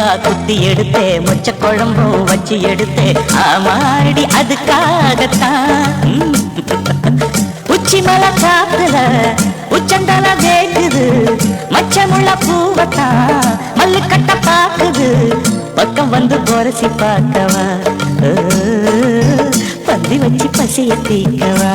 கிச்சிலி குத்தி எடுத்தே முச்ச குழம்பும் வச்சு எடுத்தே. ஆமாடி அதுக்காகத்தான். உச்சி மலை காத்துல உச்சந்தல கேக்குது மச்சமுள்ள பூவத்தான் மல்லு கட்ட பாக்குது. பக்கம் வந்து பொரசி பார்க்கவா? பந்தி வச்சு பசிய தீக்கவா?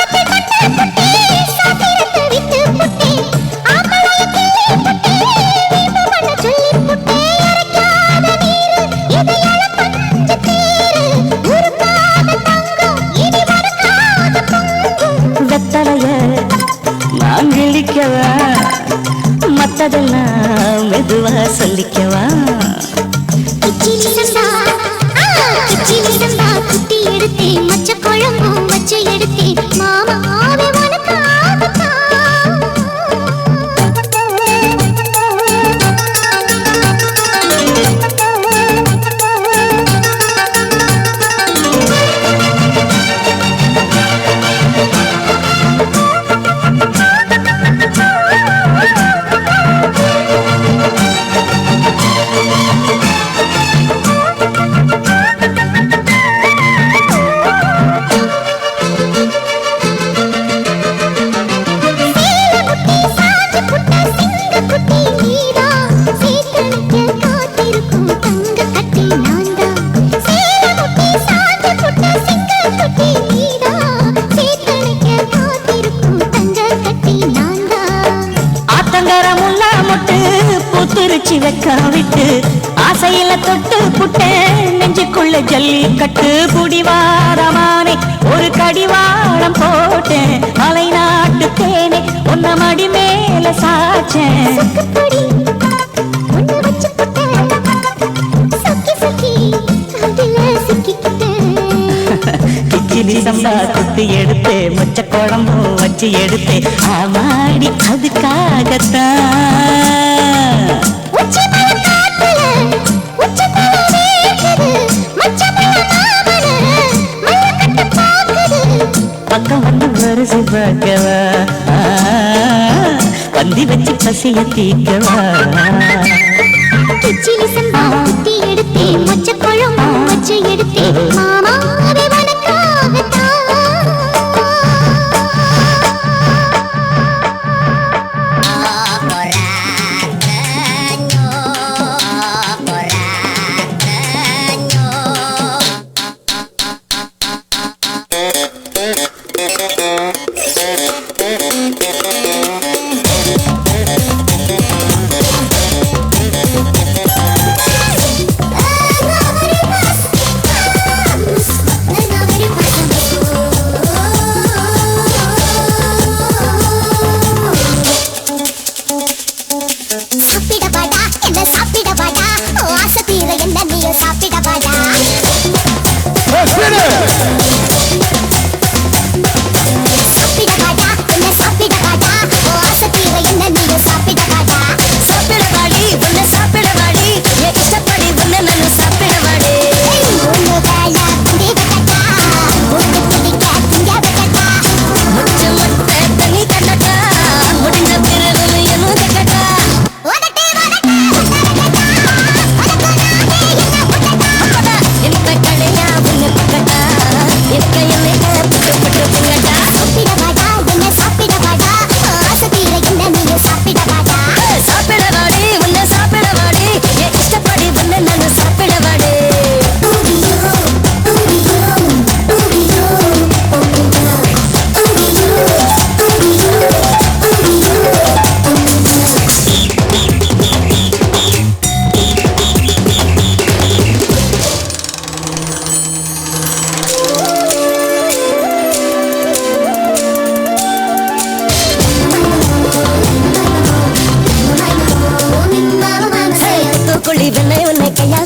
மத்ததெல்லாம் மெதுவா சொல்லிக்கவா? குச்சி சம்பா, குச்சி கிச்சிலி குட்டி எடுத்து புட்டேன் நெஞ்சுக்குள்ள ஜல்லி கட்டு புடிவாரமானே ஒரு கடிவாரம் போட்டேன். மலை நாட்டு தேனே. உன்ன மடி மேல சாச்சேன் குத்தி எடுத்தே. மொச்ச குழம்பும் வச்சு எடுத்தே. ஆமாடி அதுக்காகத்தான். வந்து பார்க்கவா பந்தி வச்சு பசிய தீக்கவா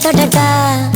ta ta ta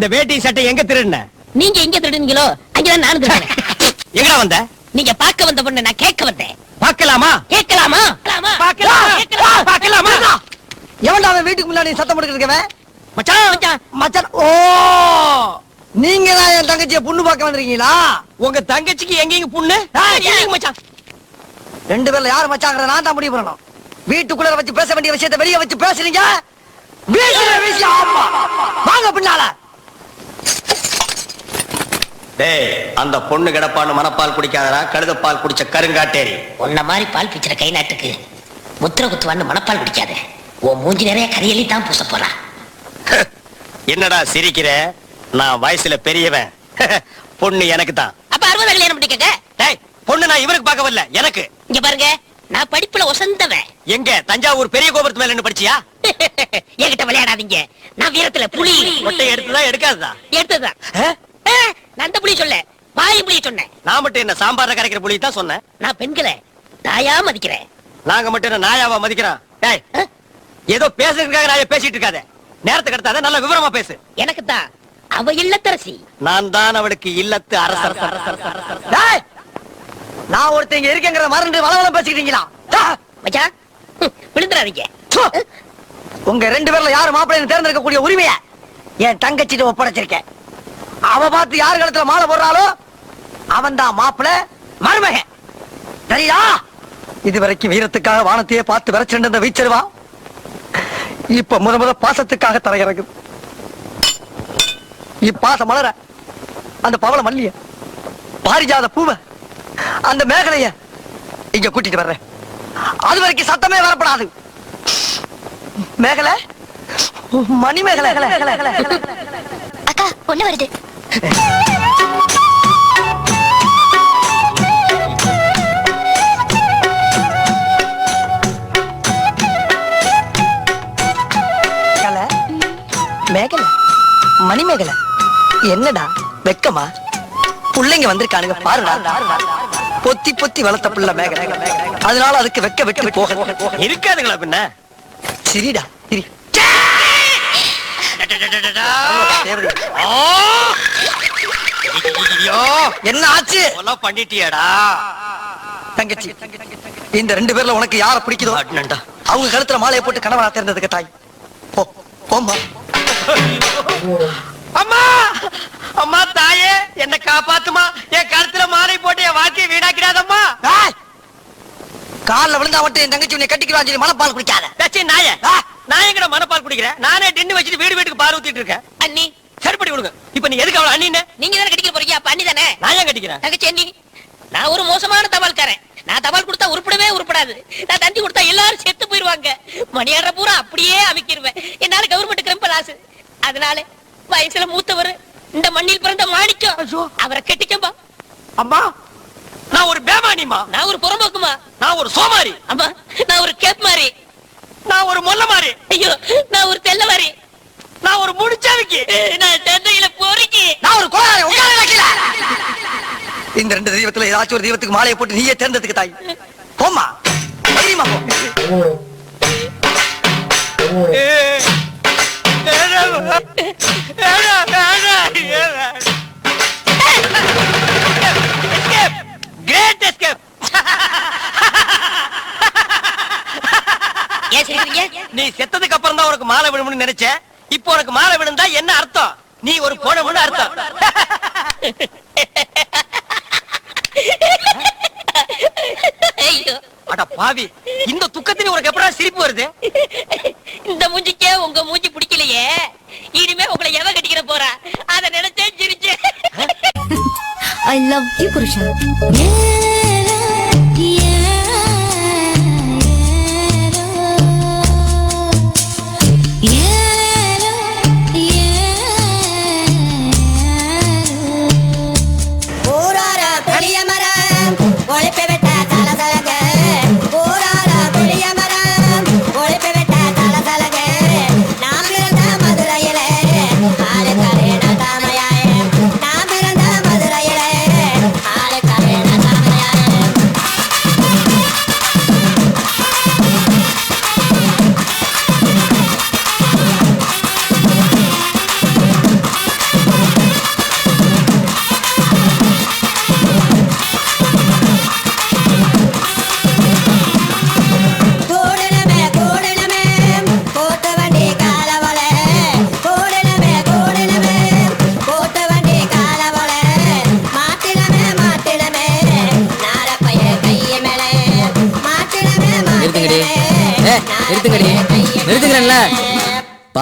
இந்த வேட்டி சட்டை எங்க திருடின? நீங்க எங்க திருடுனீங்களோ அங்கதான் நானும் திருடுறேன் எங்கடா வந்த? நீங்க பார்க்க வந்த பொண்ணு நான் கேட்க வந்தேன். பார்க்கலாமா? கேட்கலாமா? கேட்கலாமா? பார்க்கலாம்? கேட்கலாமா? பார்க்கலாமா? எவன்டா அவன் வீட்டுக்கு முன்னாடி சத்தம் போட்டுக்கிட்டு இருக்கவன் மச்சான்! மச்சான், மச்சான் ஓ! நீங்க தான் என் தங்கச்சியை பொண்ணு பார்க்க வந்திருக்கீங்களா? உங்க தங்கச்சிக்கு எங்கேங்க புண்ணு? மச்சான்? ரெண்டு பேர்ல யாரு மச்சாங்கிறத நான் தான் முடிவு பண்ணணும். வீட்டுக்குள்ள வச்சு பேச வேண்டிய விஷயத்தை வெளியே வச்சு பேசுறீங்க? வீசுற விஷயம் ஆமா. வாங்க பின்னால. டேய் அந்த பொண்ணு கிடப்பான்னு மனப்பால் குடிக்காதடா கழுதப்பால் குடிச்ச கருங்காட்டேரி. உன்ன மாதிரி பால் பிச்சுற கை நாட்டுக்கு முத்திர குத்துவான்னு மனப்பால் குடிக்காத. உன் மூஞ்சி நிறைய கரியலி தான் பூச போறா என்னடா சிரிக்கிற? நான் வயசுல பெரியவன். பொண்ணு எனக்கு தான் அப்ப அறுபது கல்யாணம் பண்ணிக்கங்க? டேய் பொண்ணு நான் இவருக்கு பார்க்க வரல எனக்கு. இங்க பாருங்க நான் படிப்புல ஒசந்தவன். எங்க தஞ்சாவூர் பெரிய கோபுரத்து மேல படிச்சியா? என்கிட்ட விளையாடாதீங்க. நான் வீரத்துல புலி. மொட்டை எடுத்துதான் எடுக்காததா? எடுத்ததுதான். ஆ, நான் அந்த புலி சொல்ல. பாய் புலி சொன்னேன். நான் மட்டும் என்ன சாம்பார்ல கரைக்கிற புள்ளி தான் சொன்னேன். நான் பெண்களை தாயா மதிக்கிறேன். நாங்க மட்டும் என்ன நாயாவா மதிக்கிறோம்? டேய் ஏதோ பேசுறதுக்காக நாய பேசிட்டு இருக்காத. நேரத்துக்கு எடுத்தாத நல்ல விவரமா பேசு. எனக்கு தான் அவ இல்லத்தரசி. நான் தான் அவளுக்கு இல்லத்து அரசர் டேய் நான் ஒருத்தங்க இருக்கேங்கிறத மறந்து வளவளம் பேசிக்கிட்டீங்களா! மச்சான் விழுந்துடாதீங்க! உங்க ரெண்டு பேர்ல யாரு மாப்பிள்ளைன்னு தேர்ந்தெடுக்க கூடிய உரிமைய என் தங்கச்சிட்டு ஒப்படைச்சிருக்கேன். அவ பார்த்து யார் கழுத்துல மாலை போடுறாளோ அவன் தான் மாப்பிள மருமகன். சரியா இதுவரைக்கும் வீரத்துக்காக வானத்தையே பார்த்து விரைச்சிருந்த இந்த இப்ப முத முத பாசத்துக்காக தரையிறங்கு. இப்பாச மலர அந்த பவள மல்லிய பாரிஜாத பூவ அந்த மேகலைய இங்க கூட்டிட்டு வர்றேன். அது வரைக்கும் சத்தமே வரப்படாது. மேகலை? மணி மேகலை அக்கா பொண்ணு வருது. மேகலை மேகலை? மணி மேகலை என்னடா? வெக்கமா? புள்ளைங்க வந்திருக்கானுங்க பாருடா. பொத்தி பொத்தி வளர்த்த புள்ள மேகலை. அதனால அதுக்கு வெக்க வெக்க போக. இருக்காதுங்களா பின்ன? சரிடா சரி. ஐயோ என்ன ஆச்சு? கொலை பண்ணிட்டியாடா? தங்கச்சி இந்த ரெண்டு பேர்ல உனக்கு யார பிடிக்குதோ? அண்ணன்டா. அவங்க கழுத்துல மாலையை போட்டு கணவனா தேர்ந்ததுக்கு தாய். போ போம்மா. அம்மா! அம்மா தாயே என்ன காப்பாத்துமா? என் கழுத்துல மாலை போட்டு என் வாழ்க்கையை வீணாக்கிடாதம்மா! கால்ல விழுந்தா மட்டும் என் தங்கச்சி உன்னை கட்டிக்கிறான் சொல்லி மனப்பால் குடிக்காத. நாயே! நான் எங்கட மனப்பால் குடிக்கிறேன்? நானே டின்னு வச்சுட்டு வீடு வீட்டுக்கு பால் ஊத்திட்டு இருக்கேன். அண்ணி சரிப்படி விடுங்க. இப்ப நீ எதுக்கு அவளை அண்ணின்னு? நீங்க தானே கட்டிக்க போறீங்க? அப்ப அண்ணி தானே? நான் ஏன் கட்டிக்கிறேன்? தங்கச்சி அண்ணி நான் ஒரு மோசமான தபால்காரன். நான் தபால் கொடுத்தா உருப்படவே உருப்படாது. நான் தந்தி கொடுத்தா எல்லாரும் செத்து போயிருவாங்க. மணியாடுற பூரா அப்படியே அமைக்கிருவேன். என்னால கவர்மெண்ட் ரொம்ப லாஸ் அதனால வயசுல மூத்தவர் இந்த மண்ணில் பிறந்த மாணிக்கம் அவரை கட்டிக்கப்பா அம்மா நான் ஒரு பேமானிமா நான் ஒரு புறம்போக்குமா? நான் ஒரு சோமாரி. அம்மா நான் ஒரு கேப் மாதிரி நான் ஒரு மொல்ல மாறி ஐயோ நான் ஒரு தெல்ல மாதிரி நான் ஒரு முடிச்சாவிக்கு. நான் இந்த ரெண்டு தெய்வத்துல ஏதாச்சும் ஒரு தெய்வத்துக்கு மாலையை போட்டு நீயே தேர்ந்ததுக்கு தாய். போமா தைரியமா நீ செத்ததுக்கு அப்புறம் தான் உனக்கு மாலை விழும்னு நினைச்ச? இப்போ உனக்கு மாலை விழுந்தா என்ன அர்த்தம்? நீ ஒரு போனமுன்னு அர்த்தம். அட பாவி இந்த துக்கத்திலே உனக்கு எப்படா சிரிப்பு வருது? இந்த மூஞ்சிக்கே உங்க மூஞ்சி பிடிக்கலையே. இனிமே உங்களை எவ கட்டிக்கிற போறா? அத நினைச்சே சிரிச்சேன். ஐ லவ் யூ புருஷா.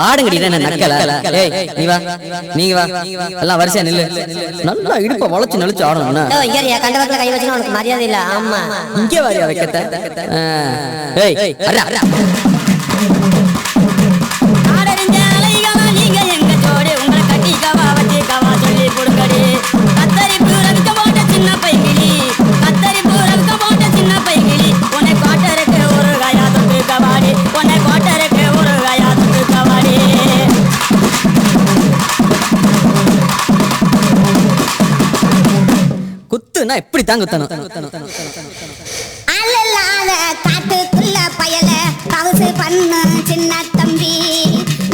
பாடுங்கடி என்ன நக்கல? ஏய் நீ வா நீங்க வா எல்லாம் வரிசையா நில்லு. நல்லா. இடுப்ப வளைச்சு நெளிச்சு ஆடணும் ஓ, இங்க இருயா, கண்டபத்துல கை வச்சுனா உனக்கு மரியாதை இல்ல. ஆமா. இங்கே வாரியா வைக்கத்த? ஆ. ஏய் அடா குத்துனா எப்படி தான் குத்தணும் காட்டுக்குள்ள பயல பவுசு பண்ணு சின்ன தம்பி.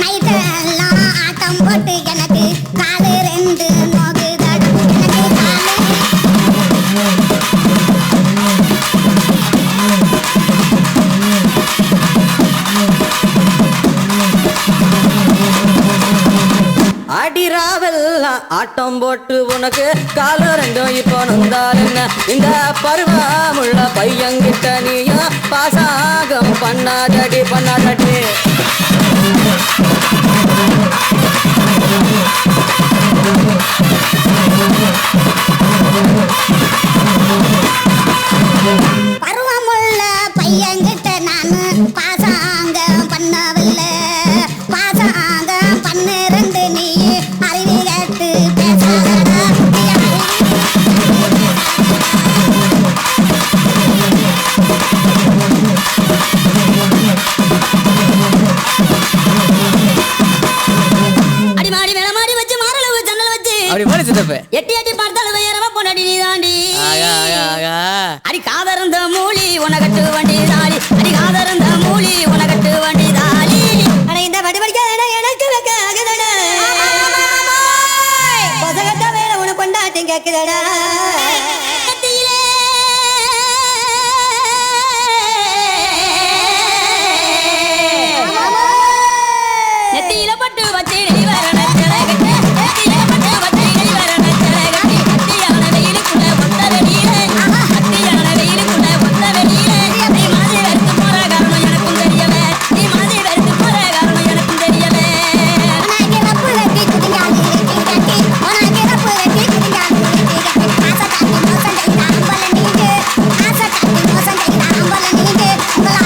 நைட்டெல்லாம் ஆட்டம் போட்டு உனக்கு கால ரெண்டும் இப்போ நந்தாருங்க இந்த பருவமுள்ள பையன்கிட்ட நீயும் பாசாகம் பண்ணாதடி பண்ணாதடி